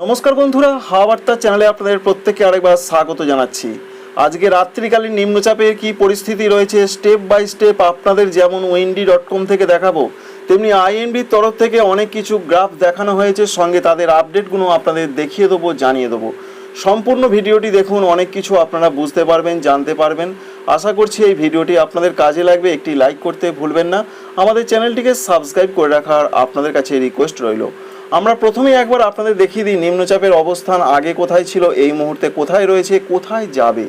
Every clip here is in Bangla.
নমস্কার বন্ধুরা হাওয়া বার্তা চ্যানেলে আপনাদের প্রত্যেককে আরেকবার স্বাগত জানাচ্ছি। আজকে রাত্রিকালীন নিম্নচাপের কি পরিস্থিতি রয়েছে স্টেপ বাই স্টেপ আপনাদের যেমন উইন্ডি ডট কম থেকে দেখাবো, তেমনি আইএনবির তরফ থেকে অনেক কিছু গ্রাফ দেখানো হয়েছে, সঙ্গে তাদের আপডেটগুলো আপনাদের দেখিয়ে দেবো, জানিয়ে দেবো। সম্পূর্ণ ভিডিওটি দেখুন, অনেক কিছু আপনারা বুঝতে পারবেন, জানতে পারবেন। আশা করছি এই ভিডিওটি আপনাদের কাজে লাগবে, একটি লাইক করতে ভুলবেন না। আমাদের চ্যানেলটিকে সাবস্ক্রাইব করে রাখার আপনাদের কাছে রিকোয়েস্ট রইল। আমরা প্রথমেই একবার আপনাদের দেখিয়ে দিই নিম্নচাপের অবস্থান আগে কোথায় ছিল, এই মুহূর্তে কোথায় রয়েছে, কোথায় যাবে।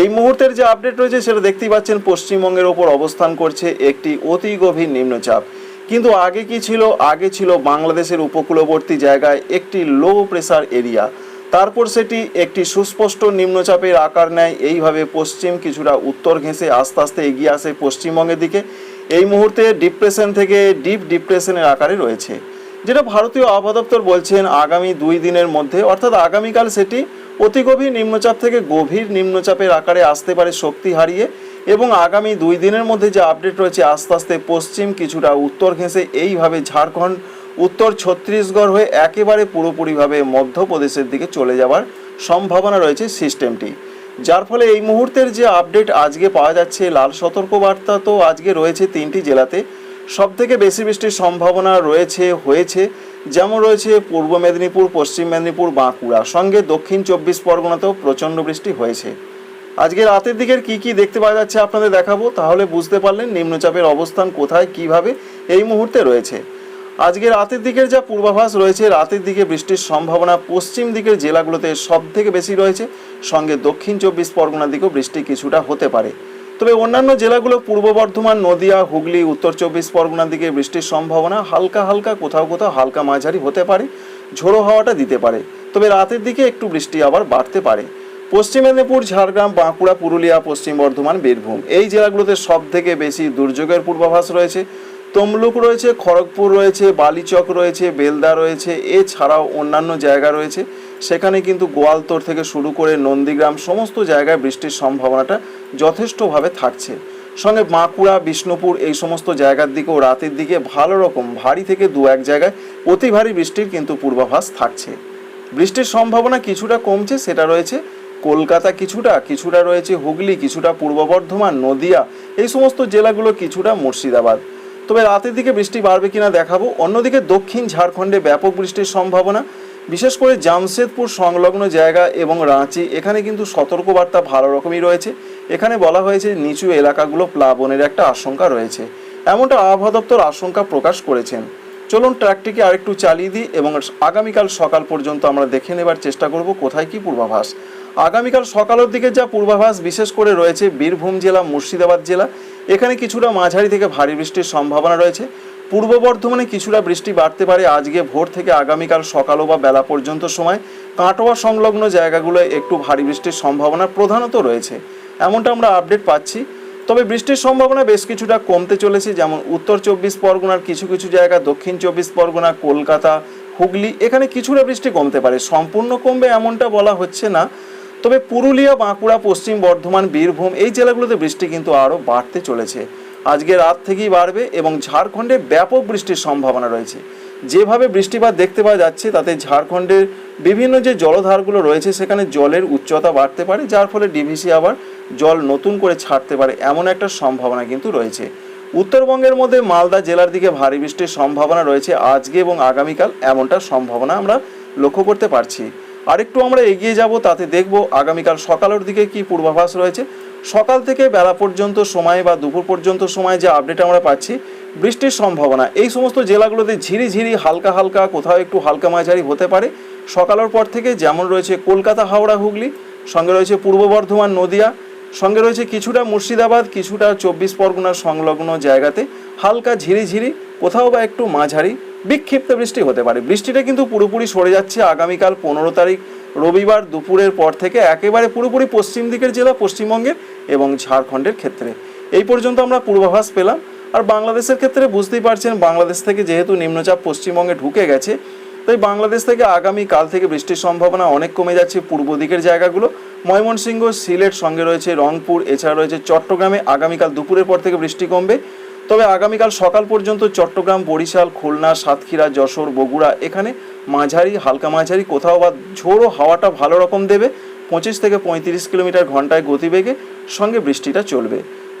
এই মুহূর্তের যে আপডেট রয়েছে সেটা দেখতেই পাচ্ছেন, পশ্চিমবঙ্গের ওপর অবস্থান করছে একটি অতি গভীর নিম্নচাপ। কিন্তু আগে কি ছিল? আগে ছিল বাংলাদেশের উপকূলবর্তী জায়গায় একটি লো প্রেসার এরিয়া তারপর সেটি একটি সুস্পষ্ট নিম্নচাপের আকার নেয়। এইভাবে পশ্চিম কিছুটা উত্তর ঘেঁষে আস্তে আস্তে এগিয়ে আসে পশ্চিমবঙ্গের দিকে। এই মুহূর্তে ডিপ্রেশন থেকে ডিপ ডিপ্রেশনের আকারে রয়েছে। যেটা ভারতীয় আবহাওয়া দপ্তর বলছেন, আগামী দুই দিনের মধ্যে, অর্থাৎ আগামীকাল সেটি অতি গভীর নিম্নচাপ থেকে গভীর নিম্নচাপের আকারে আসতে পারে শক্তি হারিয়ে এবং আগামী দুই দিনের মধ্যে যে আপডেট রয়েছে আস্তে আস্তে পশ্চিম কিছুটা উত্তর ঘেঁষে, এইভাবে ঝাড়খণ্ড, উত্তর ছত্তিশগড় হয়ে একেবারে পুরোপুরিভাবে মধ্যপ্রদেশের দিকে চলে যাওয়ার সম্ভাবনা রয়েছে সিস্টেমটি। যার ফলে এই মুহূর্তের যে আপডেট আজকে পাওয়া যাচ্ছে, লাল সতর্কবার্তা তো আজকে রয়েছে তিনটি জেলাতে। সব থেকে বেশি বৃষ্টির সম্ভাবনা রয়েছে, হয়েছে, যেমন রয়েছে পূর্ব মেদিনীপুর, পশ্চিম মেদিনীপুর, বাঁকুড়া। সঙ্গে দক্ষিণ চব্বিশ পরগনাতেও প্রচণ্ড বৃষ্টি হয়েছে। আজকে রাতের দিকের কি কি দেখতে পাওয়া যাচ্ছে আপনাদের দেখাবো? তাহলে বুঝতে পারলেন নিম্নচাপের অবস্থান কোথায়, কীভাবে এই মুহূর্তে রয়েছে। আজকে রাতের দিকের যা পূর্বাভাস রয়েছে, রাতের দিকে বৃষ্টির সম্ভাবনা পশ্চিম দিকের জেলাগুলোতে সব থেকে বেশি রয়েছে। সঙ্গে দক্ষিণ চব্বিশ পরগনার দিকেও বৃষ্টি কিছুটা হতে পারে। তবে অন্যান্য জেলাগুলো পূর্ব বর্ধমান, নদিয়া, হুগলি, উত্তর চব্বিশ পরগনার দিকে বৃষ্টির সম্ভাবনা হালকা হালকা, কোথাও কোথাও হালকা মাঝারি হতে পারে, ঝোড়ো হাওয়াটা দিতে পারে। তবে রাতের দিকে একটু বৃষ্টি আবার বাড়তে পারে। পশ্চিম মেদিনীপুর, ঝাড়গ্রাম, বাঁকুড়া, পুরুলিয়া, পশ্চিম বর্ধমান, বীরভূম এই জেলাগুলোতে সব থেকে বেশি দুর্যোগের পূর্বাভাস রয়েছে। তমলুক রয়েছে, খড়গপুর রয়েছে, বালিচক রয়েছে, বেলদা রয়েছে, এছাড়াও অন্যান্য জায়গা রয়েছে। সেখানে কিন্তু গোয়ালতোর থেকে শুরু করে নন্দীগ্রাম সমস্ত জায়গায় বৃষ্টির সম্ভাবনাটা যথেষ্টভাবে থাকছে। সঙ্গে বাঁকুড়া, বিষ্ণুপুর এই সমস্ত জায়গার দিকেও রাতের দিকে ভালো রকম ভারী থেকে দু এক জায়গায় অতি ভারী বৃষ্টির কিন্তু পূর্বাভাস থাকছে। বৃষ্টির সম্ভাবনা কিছুটা কমছে, সেটা রয়েছে কলকাতা কিছুটা কিছুটা রয়েছে হুগলি, কিছুটা পূর্ব বর্ধমান, নদিয়া, এই সমস্ত জেলাগুলো কিছুটা মুর্শিদাবাদ। তবে রাতের দিকে বৃষ্টি বাড়বে কিনা দেখাবো। অন্যদিকে দক্ষিণ ঝাড়খণ্ডে ব্যাপক বৃষ্টির সম্ভাবনা। বিশেষ করে জামশেদপুর সংলগ্ন জায়গা এবং রাঁচি, এখানে কিন্তু সতর্কবার্তা ভালো রকমই রয়েছে। এখানে বলা হয়েছে, নিচু এলাকাগুলো প্লাবনের একটা আশঙ্কা রয়েছে। এমনটা আবহাওয়া দপ্তর আশঙ্কা প্রকাশ করেছেন। চলুন ট্র্যাকটিকে আরেকটু চালিয়ে দিই এবং আগামীকাল সকাল পর্যন্ত আমরা দেখে নেবার চেষ্টা করব কোথায় কি পূর্বাভাস। আগামীকাল সকালের দিকে যা পূর্বাভাস, বিশেষ করে রয়েছে বীরভূম জেলা, মুর্শিদাবাদ জেলা। এখানে কিছুটা মাঝারি থেকে ভারী বৃষ্টির সম্ভাবনা রয়েছে। পূর্ব বর্ধমানে কিছুটা বৃষ্টি বাড়তে পারে। আজকে ভোর থেকে আগামীকাল সকালও বা বেলা পর্যন্ত সময় কাটোয়া সংলগ্ন জায়গাগুলোয় একটু ভারী বৃষ্টির সম্ভাবনা প্রধানত রয়েছে। এমনটা আমরা আপডেট পাচ্ছি। তবে বৃষ্টির সম্ভাবনা বেশ কিছুটা কমতে চলেছে, যেমন উত্তর চব্বিশ পরগনার কিছু কিছু জায়গা, দক্ষিণ চব্বিশ পরগনা, কলকাতা, হুগলি, এখানে কিছুটা বৃষ্টি কমতে পারে। সম্পূর্ণ কমবে এমনটা বলা হচ্ছে না। তবে পুরুলিয়া, বাঁকুড়া, পশ্চিম বর্ধমান, বীরভূম এই জেলাগুলোতে বৃষ্টি কিন্তু আরও বাড়তে চলেছে। আজকে রাত থেকেই বাড়বে এবং ঝাড়খণ্ডে ব্যাপক বৃষ্টির সম্ভাবনা রয়েছে। যেভাবে বৃষ্টিপাত দেখতে পাওয়া যাচ্ছে, তাতে ঝাড়খণ্ডের বিভিন্ন যে জলধারগুলো রয়েছে, সেখানে জলের উচ্চতা বাড়তে পারে, যার ফলে ডিভিসি আবার জল নতুন করে ছাড়তে পারে এমন একটা সম্ভাবনা কিন্তু রয়েছে। উত্তরবঙ্গের মধ্যে মালদা জেলার দিকে ভারী বৃষ্টির সম্ভাবনা রয়েছে। আজকে এবং আগামীকাল এমনটা সম্ভাবনা আমরা লক্ষ্য করতে পারছি। আরেকটু আমরা এগিয়ে যাব, তাতে দেখব আগামীকাল সকালের দিকে কি পূর্বাভাস রয়েছে। সকাল থেকে বেলা পর্যন্ত সময় বা দুপুর পর্যন্ত সময় যে আপডেট আমরা পাচ্ছি, বৃষ্টির সম্ভাবনা। এই সমস্ত জেলাগুলোতে ঝিরি ঝিরি হালকা হালকা, কোথাও একটু হালকা মাঝারি হতে পারে। সকালের পর থেকে যেমন রয়েছে কলকাতা, হাওড়া, হুগলি, সঙ্গে রয়েছে পূর্ব বর্ধমান, নদিয়া, সঙ্গে রয়েছে কিছুটা মুর্শিদাবাদ, কিছুটা চব্বিশ পরগনার সংলগ্ন জায়গাতে হালকা ঝিরি ঝিরি কোথাও বা একটু মাঝারি। বিক্ষিপ্ত বৃষ্টি হতে পারে। বৃষ্টিটা কিন্তু পুরোপুরি সরে যাচ্ছে আগামীকাল পনেরো তারিখ। রবিবার দুপুরের পর থেকে একেবারে পুরোপুরি পশ্চিম দিকের জেলা, পশ্চিমবঙ্গের এবং ঝাড়খণ্ডের ক্ষেত্রে। এই পর্যন্ত আমরা পূর্বাভাস পেলাম। আর বাংলাদেশের ক্ষেত্রে বুঝতেই পারছেন, বাংলাদেশ থেকে যেহেতু নিম্নচাপ পশ্চিমবঙ্গে ঢুকে গেছে, তাই বাংলাদেশ থেকে আগামী কাল থেকে বৃষ্টির সম্ভাবনা অনেক কমে যাচ্ছে পূর্ব দিকের জায়গাগুলো। ময়মনসিংহ, সিলেট সঙ্গে রয়েছে রংপুর, এছাড়া রয়েছে চট্টগ্রামে আগামীকাল দুপুরের পর থেকে বৃষ্টি কমবে। তবে আগামীকাল সকাল পর্যন্ত চট্টগ্রাম, বরিশাল, খুলনা, সাতক্ষীরা, যশোর, বগুড়া এখানে মাঝারি, হালকা মাঝারি, কোথাও বা ঝোড়ো হাওয়াটা ভালো রকম দেবে। পঁচিশ থেকে পঁয়ত্রিশ কিলোমিটার ঘন্টায় গতিবেগে সঙ্গে বৃষ্টিটা চলবে।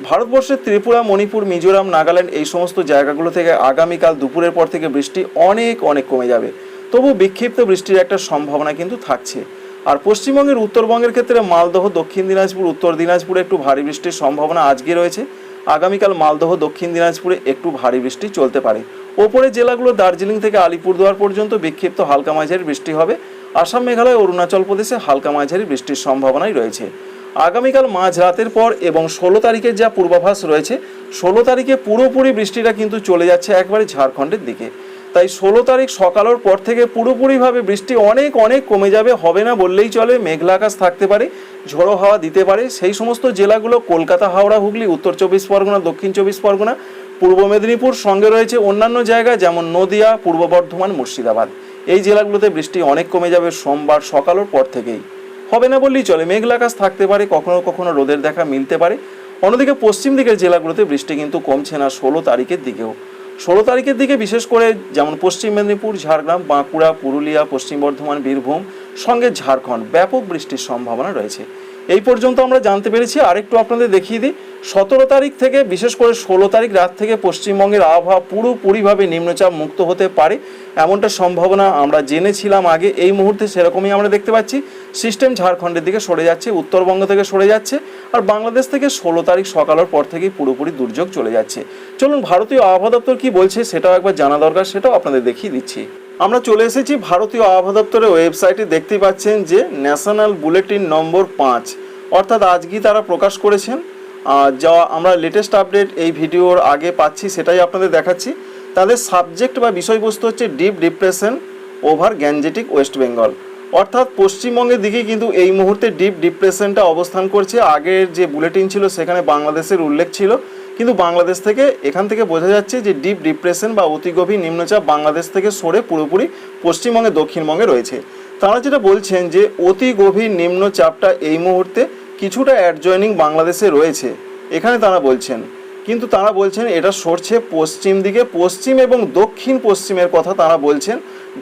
ভারতবর্ষের ত্রিপুরা, মণিপুর, মিজোরাম, নাগাল্যান্ড এই সমস্ত জায়গাগুলো থেকে আগামীকাল দুপুরের পর থেকে বৃষ্টি অনেক অনেক কমে যাবে। তবু বিক্ষিপ্ত বৃষ্টির একটা সম্ভাবনা কিন্তু থাকছে। আর পশ্চিমবঙ্গের উত্তরবঙ্গের ক্ষেত্রে মালদহ, দক্ষিণ দিনাজপুর, উত্তর দিনাজপুরে একটু ভারী বৃষ্টির সম্ভাবনা আজকে রয়েছে। আগামীকাল মালদহ, দক্ষিণ দিনাজপুরে একটু ভারী বৃষ্টি চলতে পারে। ওপরের জেলাগুলো দার্জিলিং থেকে আলিপুরদুয়ার পর্যন্ত বিক্ষিপ্ত হালকা মাঝারি বৃষ্টি হবে। আসাম, মেঘালয়, অরুণাচল প্রদেশে হালকা মাঝারি বৃষ্টির সম্ভাবনাই রয়েছে। আগামীকাল মাঝরাতের পর এবং ষোলো তারিখের যা পূর্বাভাস রয়েছে, ষোলো তারিখে পুরোপুরি বৃষ্টিটা কিন্তু চলে যাচ্ছে একবারে ঝাড়খণ্ডের দিকে। তাই ষোলো তারিখ সকালের পর থেকে পুরোপুরিভাবে বৃষ্টি অনেক অনেক কমে যাবে, হবে না বললেই চলে, মেঘলা আকাশ থাকতে পারে, ঝোড়ো হাওয়া দিতে পারে। সেই সমস্ত জেলাগুলো কলকাতা, হাওড়া, হুগলি, উত্তর চব্বিশ পরগনা, দক্ষিণ চব্বিশ পরগনা, পূর্ব মেদিনীপুর সঙ্গে রয়েছে অন্যান্য জায়গা যেমন নদিয়া, পূর্ব বর্ধমান, মুর্শিদাবাদ। এই জেলাগুলোতে বৃষ্টি অনেক কমে যাবে সোমবার সকালের পর থেকেই। হবে না বললেই চলে, মেঘলা আকাশ থাকতে পারে, কখনো কখনো রোদের দেখা মিলতে পারে। অন্যদিকে পশ্চিম দিকের জেলাগুলোতে বৃষ্টি কিন্তু কমছে না ষোলো তারিখের দিকেও। ষোলো তারিখের দিকে বিশেষ করে যেমন পশ্চিম মেদিনীপুর, ঝাড়গ্রাম, বাঁকুড়া, পুরুলিয়া, পশ্চিম বর্ধমান, বীরভূম, সঙ্গে ঝাড়খণ্ড। ব্যাপক বৃষ্টির সম্ভাবনা রয়েছে। এই পর্যন্ত আমরা জানতে পেরেছি। আরেকটু আপনাদের দেখিয়ে দিই। সতেরো তারিখ থেকে, বিশেষ করে ষোলো তারিখ রাত থেকে পশ্চিমবঙ্গের আবহাওয়া পুরোপুরিভাবে নিম্নচাপ মুক্ত হতে পারে এমনটা সম্ভাবনা আমরা জেনেছিলাম আগে। এই মুহূর্তে সেরকমই আমরা দেখতে পাচ্ছি। সিস্টেম ঝাড়খণ্ডের দিকে সরে যাচ্ছে, উত্তরবঙ্গ থেকে সরে যাচ্ছে আর বাংলাদেশ থেকে ষোলো তারিখ সকালের পর থেকেই পুরোপুরি দুর্যোগ চলে যাচ্ছে। চলুন ভারতীয় আবহাওয়া দপ্তর কী বলছে সেটাও একবার জানা দরকার, সেটাও আপনাদের দেখিয়ে দিচ্ছি। আমরা চলে এসেছি ভারতীয় আবহাওয়া দপ্তরের ওয়েবসাইটে। দেখতে পাচ্ছেন যে ন্যাশনাল বুলেটিন নম্বর পাঁচ, অর্থাৎ আজকেই তারা প্রকাশ করেছেন। যা আমরা লেটেস্ট আপডেট এই ভিডিওর আগে পাচ্ছি, সেটাই আপনাদের দেখাচ্ছি। তাদের সাবজেক্ট বা বিষয়বস্তু হচ্ছে deep depression over gangetic West Bengal অর্থাৎ পশ্চিমবঙ্গের দিকে কিন্তু এই মুহূর্তে ডিপ ডিপ্রেশনটা অবস্থান করছে। আগের যে বুলেটিন ছিল, সেখানে বাংলাদেশের উল্লেখ ছিল। কিন্তু বাংলাদেশ থেকে এখান থেকে বোঝা যাচ্ছে যে ডিপ ডিপ্রেশন বা অতি গভীর নিম্নচাপ বাংলাদেশ থেকে সরে পুরোপুরি পশ্চিমবঙ্গে, দক্ষিণবঙ্গে রয়েছে। তারা যেটা বলছেন যে অতি গভীর নিম্নচাপটা এই মুহূর্তে কিছুটা অ্যাডজয়নিং বাংলাদেশে রয়েছে, এখানে তারা বলছেন। কিন্তু তারা বলছেন এটা সরছে পশ্চিম দিকে, পশ্চিম এবং দক্ষিণ পশ্চিমের কথা তারা বলছেন।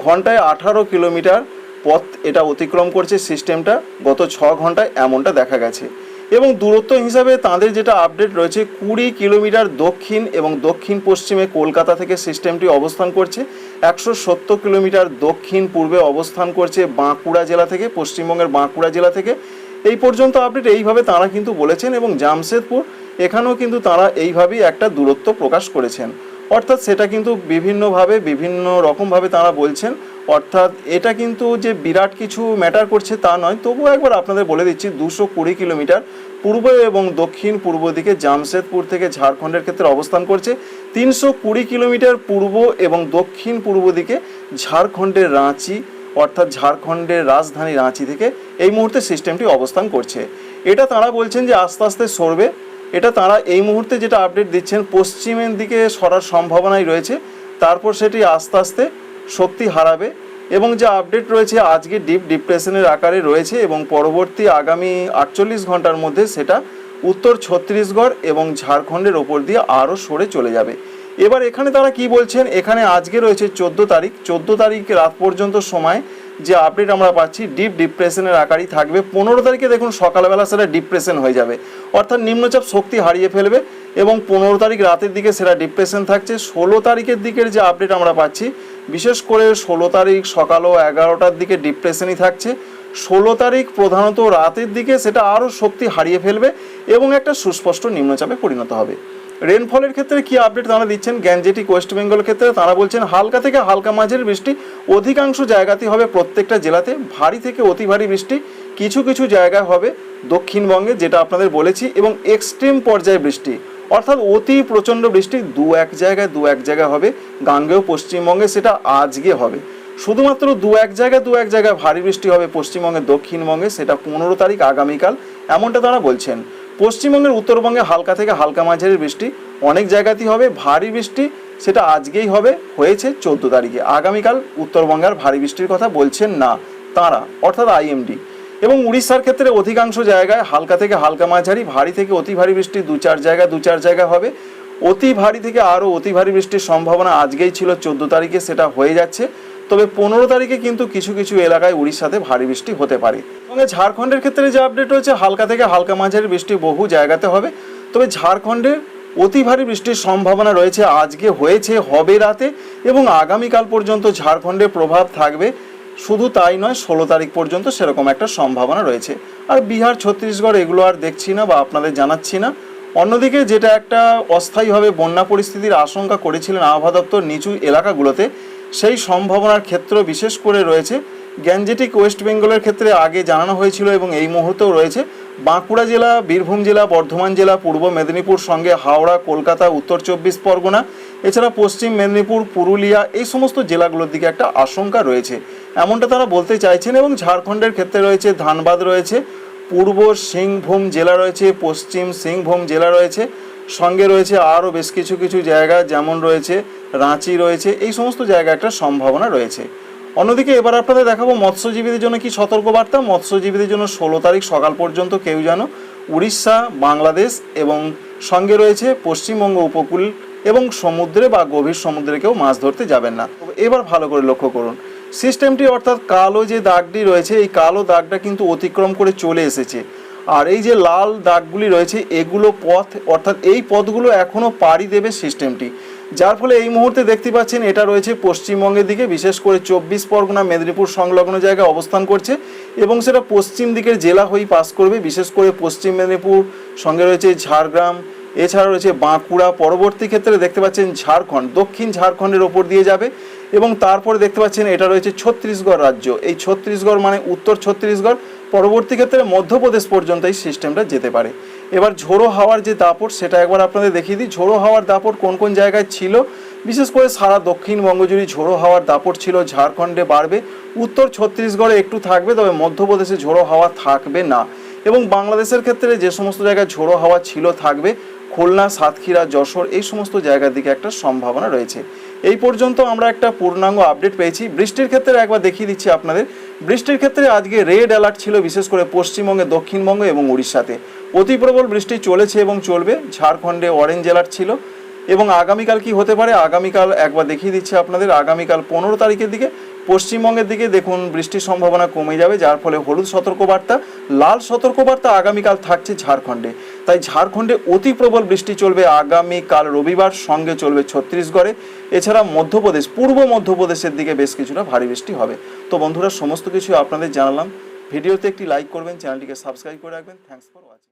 ঘন্টায় আঠারো কিলোমিটার পথ এটা অতিক্রম করছে সিস্টেমটা গত ছ ঘন্টায় এমনটা দেখা গেছে। এবং দূরত্ব হিসাবে তাদের যেটা আপডেট রয়েছে, কুড়ি কিলোমিটার দক্ষিণ এবং দক্ষিণ পশ্চিমে কলকাতা থেকে সিস্টেমটি অবস্থান করছে। একশো সত্তর কিলোমিটার দক্ষিণ পূর্বে অবস্থান করছে বাঁকুড়া জেলা থেকে, পশ্চিমবঙ্গের বাঁকুড়া জেলা থেকে। এই পর্যন্ত আপডেট এইভাবে তারা কিন্তু বলেছেন এবং জামশেদপুর, এখানেও কিন্তু তারা এইভাবেই একটা দূরত্ব প্রকাশ করেছেন। অর্থাৎ সেটা কিন্তু বিভিন্নভাবে বিভিন্ন রকমভাবে তারা বলছেন। অর্থাৎ এটা কিন্তু যে বিরাট কিছু ম্যাটার করছে তা নয়। তবুও একবার আপনাদের বলে দিচ্ছি, দুশো কুড়ি কিলোমিটার পূর্ব এবং দক্ষিণ পূর্ব দিকে জামশেদপুর থেকে ঝাড়খণ্ডের ক্ষেত্রে অবস্থান করছে। তিনশো কুড়ি কিলোমিটার পূর্ব এবং দক্ষিণ পূর্ব দিকে ঝাড়খণ্ডের রাঁচি, অর্থাৎ ঝাড়খণ্ডের রাজধানী রাঁচি থেকে এই মুহূর্তে সিস্টেমটি অবস্থান করছে। এটা তারা বলছেন যে আস্তে আস্তে সরবে। এটা তারা এই মুহূর্তে যেটা আপডেট দিচ্ছেন, পশ্চিমের দিকে সরার সম্ভাবনাই রয়েছে। তারপর সেটি আস্তে আস্তে শক্তি হারাবে এবং যে আপডেট রয়েছে আজকে ডিপ ডিপ্রেশনের আকারে রয়েছে এবং পরবর্তী আগামী আটচল্লিশ ঘণ্টার মধ্যে সেটা উত্তর ছত্তিশগড় এবং ঝাড়খণ্ডের ওপর দিয়ে আরও সরে চলে যাবে। এবার এখানে তারা কি বলছেন? এখানে আজকে রয়েছে চোদ্দ তারিখ। চোদ্দ তারিখ রাত পর্যন্ত সময় যে আপডেট আমরা পাচ্ছি ডিপ ডিপ্রেশনের আকারই থাকবে। পনেরো তারিখে দেখুন সকালবেলা সেটা ডিপ্রেশন হয়ে যাবে। অর্থাৎ নিম্নচাপ শক্তি হারিয়ে ফেলবে এবং পনেরো তারিখ রাতের দিকে সেটা ডিপ্রেশন থাকছে। ষোলো তারিখের দিকের যে আপডেট আমরা পাচ্ছি বিশেষ করে ষোলো তারিখ সকাল ও এগারোটার দিকে ডিপ্রেশনই থাকছে। ষোলো তারিখ প্রধানত রাতের দিকে সেটা আরও শক্তি হারিয়ে ফেলবে এবং একটা সুস্পষ্ট নিম্নচাপে পরিণত হবে। রেনফলের ক্ষেত্রে কি আপডেট তারা দিচ্ছেন? গ্যাঞ্জেটিক ওয়েস্ট বেঙ্গলের ক্ষেত্রে তারা বলছেন, হালকা থেকে হালকা মাঝের বৃষ্টি, অধিকাংশ জায়গাতেই হবে, প্রত্যেকটা জেলাতে ভারী থেকে অতি ভারী বৃষ্টি, কিছু কিছু জায়গায় হবে দক্ষিণবঙ্গে যেটা আপনাদের বলেছি, এবং এক্সট্রিম পর্যায়ে বৃষ্টি। অর্থাৎ অতি প্রচণ্ড বৃষ্টি দু এক জায়গায় দু এক জায়গায় হবে, গাঙ্গেয় পশ্চিমবঙ্গে সেটা আজকে হবে। শুধুমাত্র দু এক জায়গায় দু এক জায়গায় ভারী বৃষ্টি হবে পশ্চিমবঙ্গে দক্ষিণবঙ্গে, সেটা পনেরো তারিখ আগামীকাল, এমনটা তারা বলছেন। পশ্চিমবঙ্গের উত্তরবঙ্গে হালকা থেকে হালকা মাঝারি বৃষ্টি, অনেক জায়গাতেই হবে ভারী বৃষ্টি, সেটা আজকেই হবে, হয়েছে চোদ্দ তারিখে। আগামীকাল উত্তরবঙ্গে আর ভারী বৃষ্টির কথা বলছেন না তারা, অর্থাৎ আইএমডি। এবং উড়িষ্যার ক্ষেত্রে অধিকাংশ জায়গায় হালকা থেকে হালকা মাঝারি, ভারী থেকে অতি ভারী বৃষ্টি দু চার জায়গায় দু চার জায়গায় হবে। অতি ভারী থেকে আরও অতি ভারী বৃষ্টির সম্ভাবনা আজকেই ছিল চোদ্দ তারিখে, সেটা হয়ে যাচ্ছে। তবে পনেরো তারিখে কিন্তু কিছু কিছু এলাকায় উড়িষ্যাতে ভারী বৃষ্টি হতে পারে। এবং ঝাড়খণ্ডের ক্ষেত্রে যে আপডেট রয়েছে, হালকা থেকে হালকা মাঝারি বৃষ্টি বহু জায়গাতে হবে। তবে ঝাড়খণ্ডের অতি ভারী বৃষ্টির সম্ভাবনা রয়েছে, আজকে হয়েছে, হবে রাতে এবং আগামীকাল পর্যন্ত ঝাড়খণ্ডে প্রভাব থাকবে। শুধু তাই নয়, ষোলো তারিখ পর্যন্ত সেরকম একটা সম্ভাবনা রয়েছে। আর বিহার, ছত্তিশগড় এগুলো আর দেখছি না বা আপনাদের জানাচ্ছি না। অন্যদিকে যেটা একটা অস্থায়ীভাবে বন্যা পরিস্থিতির আশঙ্কা করেছিলেন আবহাওয়া দপ্তর নিচু এলাকাগুলোতে, সেই সম্ভাবনার ক্ষেত্র বিশেষ করে রয়েছে। গ্যাঞ্জেটিক ওয়েস্ট বেঙ্গলের ক্ষেত্রে আগে জানানো হয়েছিল এবং এই মুহূর্তেও রয়েছে। বাঁকুড়া জেলা, বীরভূম জেলা, বর্ধমান জেলা, পূর্ব মেদিনীপুর সঙ্গে হাওড়া, কলকাতা, উত্তর চব্বিশ পরগনা, এছাড়া পশ্চিম মেদিনীপুর, পুরুলিয়া, এই সমস্ত জেলাগুলোর দিকে একটা আশঙ্কা রয়েছে। এমনটা তারা বলতে চাইছেন এবং ঝাড়খণ্ডের ক্ষেত্রে রয়েছে ধানবাদ রয়েছে, পূর্ব সিংভূম জেলা রয়েছে, পশ্চিম সিংভূম জেলা রয়েছে, সঙ্গে রয়েছে আরও বেশ কিছু কিছু জায়গা যেমন রয়েছে রাঁচি রয়েছে, এই সমস্ত জায়গা একটা সম্ভাবনা রয়েছে। অন্যদিকে এবার আপনাদের দেখাবো মৎস্যজীবীদের জন্য কি সতর্কবার্তা, মৎস্যজীবীদের জন্য ষোলো তারিখ সকাল পর্যন্ত কেউ যেন উড়িষ্যা, বাংলাদেশ এবং সঙ্গে রয়েছে পশ্চিমবঙ্গ উপকূল এবং সমুদ্রে বা গভীর সমুদ্রে কেউ মাছ ধরতে যাবেন না। এবার ভালো করে লক্ষ্য করুন সিস্টেমটি অর্থাৎ কালো যে দাগটি রয়েছে, এই কালো দাগটা কিন্তু অতিক্রম করে চলে এসেছে। আর এই যে লাল দাগগুলি রয়েছে, এগুলো পথ, অর্থাৎ এই পথগুলো এখনও পাড়ি দেবে সিস্টেমটি। যার ফলে এই মুহূর্তে দেখতে পাচ্ছেন, এটা রয়েছে পশ্চিমবঙ্গের দিকে, বিশেষ করে চব্বিশ পরগনা মেদিনীপুর সংলগ্ন জায়গায় অবস্থান করছে এবং সেটা পশ্চিম দিকের জেলা হয়েই পাস করবে। বিশেষ করে পশ্চিম মেদিনীপুর, সঙ্গে রয়েছে ঝাড়গ্রাম, এছাড়া রয়েছে বাঁকুড়া। পরবর্তী ক্ষেত্রে দেখতে পাচ্ছেন ঝাড়খণ্ড, দক্ষিণ ঝাড়খণ্ডের ওপর দিয়ে যাবে। এবং তারপরে দেখতে পাচ্ছেন এটা রয়েছে ছত্তিশগড় রাজ্য। এই ছত্তিশগড় মানে উত্তর ছত্তিশগড়, পরবর্তী ক্ষেত্রে মধ্যপ্রদেশ পর্যন্ত এই সিস্টেমটা যেতে পারে। এবার ঝোড়ো হাওয়ার যে দাপট, সেটা একবার আপনাদের দেখিয়ে দিই। ঝোড়ো হাওয়ার দাপট কোন কোন জায়গায় ছিল? বিশেষ করে সারা দক্ষিণবঙ্গ জুড়ে ঝোড়ো হাওয়ার দাপট ছিল, ঝাড়খণ্ডে বাড়বে। উত্তর ছত্তিশগড়ে একটু থাকবে, তবে মধ্যপ্রদেশে ঝোড়ো হাওয়া থাকবে না। এবং বাংলাদেশের ক্ষেত্রে যে সমস্ত জায়গায় ঝোড়ো হাওয়া ছিল, থাকবে। খুলনা, সাতক্ষীরা, যশোর, এই সমস্ত জায়গার দিকে একটা সম্ভাবনা রয়েছে। এই পর্যন্ত আমরা একটা পূর্ণাঙ্গ আপডেট পেয়েছি। বৃষ্টির ক্ষেত্রে একবার দেখিয়ে দিচ্ছি আপনাদের। বৃষ্টির ক্ষেত্রে আজকে রেড অ্যালার্ট ছিল, বিশেষ করে পশ্চিমবঙ্গে, দক্ষিণবঙ্গে এবং উড়িষ্যাতে। অতি প্রবল বৃষ্টি চলেছে এবং চলবে। ঝাড়খণ্ডে অরেঞ্জ অ্যালার্ট ছিল। এবং আগামীকাল কি হতে পারে? আগামীকাল একবার দেখিয়ে দিচ্ছি আপনাদের। আগামীকাল পনেরো তারিখের দিকে পশ্চিমবঙ্গের দিকে দেখুন, বৃষ্টির সম্ভাবনা কমে যাবে, যার ফলে হলুদ সতর্কবার্তা, লাল সতর্কবার্তা আগামীকাল থাকছে ঝাড়খণ্ডে। তাই ঝাড়খণ্ডে অতি প্রবল বৃষ্টি চলবে আগামীকাল রবিবার, সঙ্গে চলবে ছত্তিশগড়ে। এছাড়া মধ্যপ্রদেশ, পূর্ব মধ্যপ্রদেশের দিকে বেশ কিছুটা ভারী বৃষ্টি হবে। তো বন্ধুরা, সমস্ত কিছু আপনাদের জানালাম। ভিডিওতে একটি লাইক করবেন, চ্যানেলটিকে সাবস্ক্রাইব করে রাখবেন। Thanks for watching